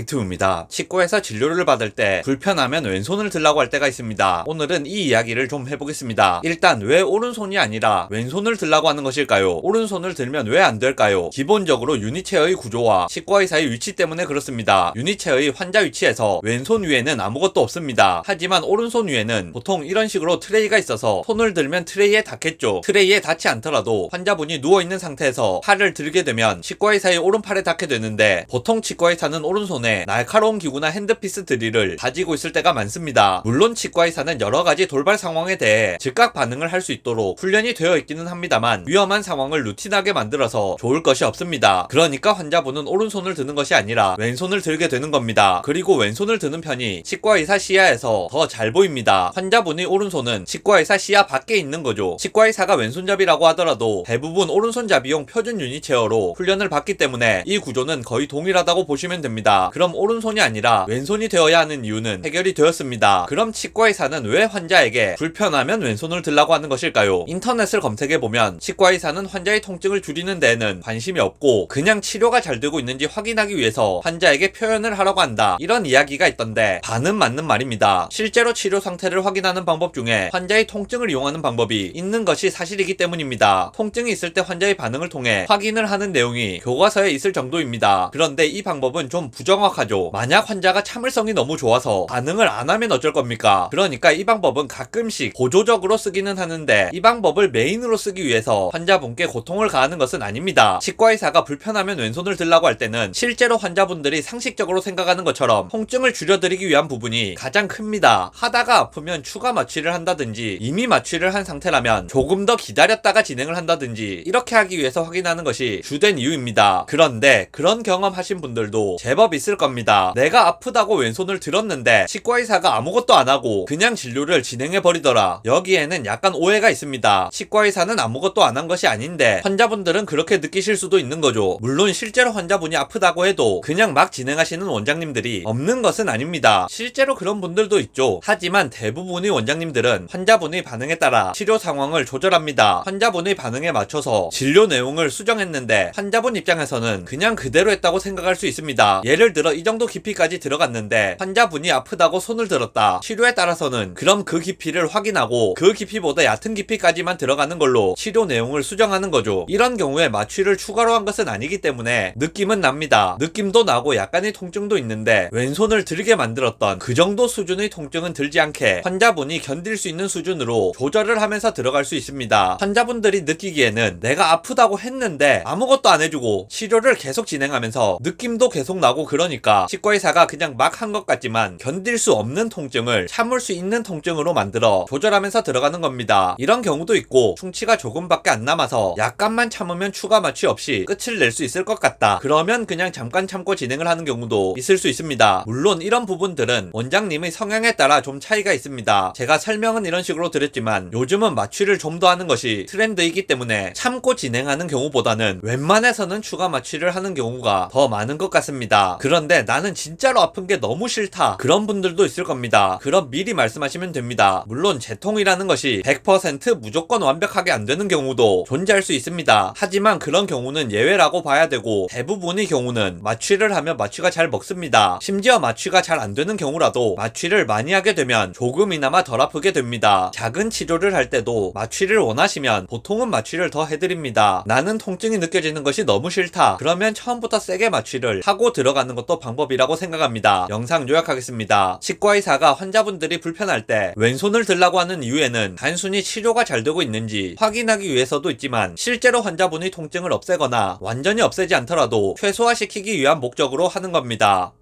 빅투입니다. 치과에서 진료를 받을 때 불편하면 왼손을 들라고 할 때가 있습니다. 오늘은 이 이야기를 좀 해보겠습니다. 일단 왜 오른손이 아니라 왼손을 들라고 하는 것일까요? 오른손을 들면 왜 안 될까요? 기본적으로 유니체어의 구조와 치과의사의 위치 때문에 그렇습니다. 유니체어의 환자 위치에서 왼손 위에는 아무것도 없습니다. 하지만 오른손 위에는 보통 이런 식으로 트레이가 있어서 손을 들면 트레이에 닿겠죠. 트레이에 닿지 않더라도 환자분이 누워있는 상태에서 팔을 들게 되면 치과의사의 오른팔에 닿게 되는데 보통 치과의사는 오른손에 날카로운 기구나 핸드피스 드릴을 가지고 있을 때가 많습니다. 물론 치과 의사는 여러 가지 돌발 상황에 대해 즉각 반응을 할 수 있도록 훈련이 되어 있기는 합니다만 위험한 상황을 루틴하게 만들어서 좋을 것이 없습니다. 그러니까 환자분은 오른손을 드는 것이 아니라 왼손을 들게 되는 겁니다. 그리고 왼손을 드는 편이 치과 의사 시야에서 더 잘 보입니다. 환자분이 오른손은 치과 의사 시야 밖에 있는 거죠. 치과 의사가 왼손잡이라고 하더라도 대부분 오른손잡이용 표준 유니체어로 훈련을 받기 때문에 이 구조는 거의 동일하다고 보시면 됩니다. 그럼 오른손이 아니라 왼손이 되어야 하는 이유는 해결이 되었습니다. 그럼 치과 의사는 왜 환자에게 불편하면 왼손을 들라고 하는 것일까요? 인터넷을 검색해 보면 치과 의사는 환자의 통증을 줄이는 데에는 관심이 없고 그냥 치료가 잘 되고 있는지 확인하기 위해서 환자에게 표현을 하라고 한다. 이런 이야기가 있던데 반은 맞는 말입니다. 실제로 치료 상태를 확인하는 방법 중에 환자의 통증을 이용하는 방법이 있는 것이 사실이기 때문입니다. 통증이 있을 때 환자의 반응을 통해 확인을 하는 내용이 교과서에 있을 정도입니다. 그런데 이 방법은 좀 부정 확하죠. 만약 환자가 참을성이 너무 좋아서 반응을 안 하면 어쩔 겁니까? 그러니까 이 방법은 가끔씩 보조적으로 쓰기는 하는데 이 방법을 메인으로 쓰기 위해서 환자분께 고통을 가하는 것은 아닙니다. 치과의사가 불편하면 왼손을 들라고 할 때는 실제로 환자분들이 상식적으로 생각하는 것처럼 통증을 줄여드리기 위한 부분이 가장 큽니다. 하다가 아프면 추가 마취를 한다든지 이미 마취를 한 상태라면 조금 더 기다렸다가 진행을 한다든지 이렇게 하기 위해서 확인하는 것이 주된 이유입니다. 그런데 그런 경험하신 분들도 제법 있을 겁니다. 내가 아프다고 왼손을 들었는데 치과의사가 아무것도 안 하고 그냥 진료를 진행해 버리더라. 여기에는 약간 오해가 있습니다. 치과의사는 아무것도 안 한 것이 아닌데 환자분들은 그렇게 느끼실 수도 있는 거죠. 물론 실제로 환자분이 아프다고 해도 그냥 막 진행하시는 원장님들이 없는 것은 아닙니다. 실제로 그런 분들도 있죠. 하지만 대부분의 원장님들은 환자분의 반응에 따라 치료 상황을 조절합니다. 환자분의 반응에 맞춰서 진료 내용을 수정했는데 환자분 입장에서는 그냥 그대로 했다고 생각할 수 있습니다. 예를 들어 이 정도 깊이까지 들어갔는데 환자분이 아프다고 손을 들었다. 치료에 따라서는 그럼 그 깊이를 확인하고 그 깊이보다 얕은 깊이까지만 들어가는 걸로 치료 내용을 수정하는 거죠. 이런 경우에 마취를 추가로 한 것은 아니기 때문에 느낌은 납니다. 느낌도 나고 약간의 통증도 있는데 왼손을 들게 만들었던 그 정도 수준의 통증은 들지 않게 환자분이 견딜 수 있는 수준으로 조절을 하면서 들어갈 수 있습니다. 환자분들이 느끼기에는 내가 아프다고 했는데 아무것도 안 해주고 치료를 계속 진행하면서 느낌도 계속 나고 그 러니까 치과의사가 그냥 막 한 것 같지만 견딜 수 없는 통증을 참을 수 있는 통증으로 만들어 조절하면서 들어가는 겁니다. 이런 경우도 있고 충치가 조금밖에 안 남아서 약간만 참으면 추가 마취 없이 끝을 낼 수 있을 것 같다. 그러면 그냥 잠깐 참고 진행을 하는 경우도 있을 수 있습니다. 물론 이런 부분들은 원장님의 성향에 따라 좀 차이가 있습니다. 제가 설명은 이런 식으로 드렸지만 요즘은 마취를 좀 더 하는 것이 트렌드이기 때문에 참고 진행하는 경우보다는 웬만해서는 추가 마취를 하는 경우가 더 많은 것 같습니다. 그런 데 나는 진짜로 아픈 게 너무 싫다. 그런 분들도 있을 겁니다. 그럼 미리 말씀하시면 됩니다. 물론 재통이라는 것이 100% 무조건 완벽하게 안 되는 경우도 존재할 수 있습니다. 하지만 그런 경우는 예외라고 봐야 되고 대부분의 경우는 마취를 하면 마취가 잘 먹습니다. 심지어 마취가 잘 안 되는 경우라도 마취를 많이 하게 되면 조금이나마 덜 아프게 됩니다. 작은 치료를 할 때도 마취를 원하시면 보통은 마취를 더 해드립니다. 나는 통증이 느껴지는 것이 너무 싫다. 그러면 처음부터 세게 마취를 하고 들어가는 것도 방법이라고 생각합니다. 영상 요약하겠습니다. 치과의사가 환자분들이 불편할 때 왼손을 들라고 하는 이유에는 단순히 치료가 잘 되고 있는지 확인하기 위해서도 있지만 실제로 환자분의 통증을 없애거나 완전히 없애지 않더라도 최소화시키기 위한 목적으로 하는 겁니다.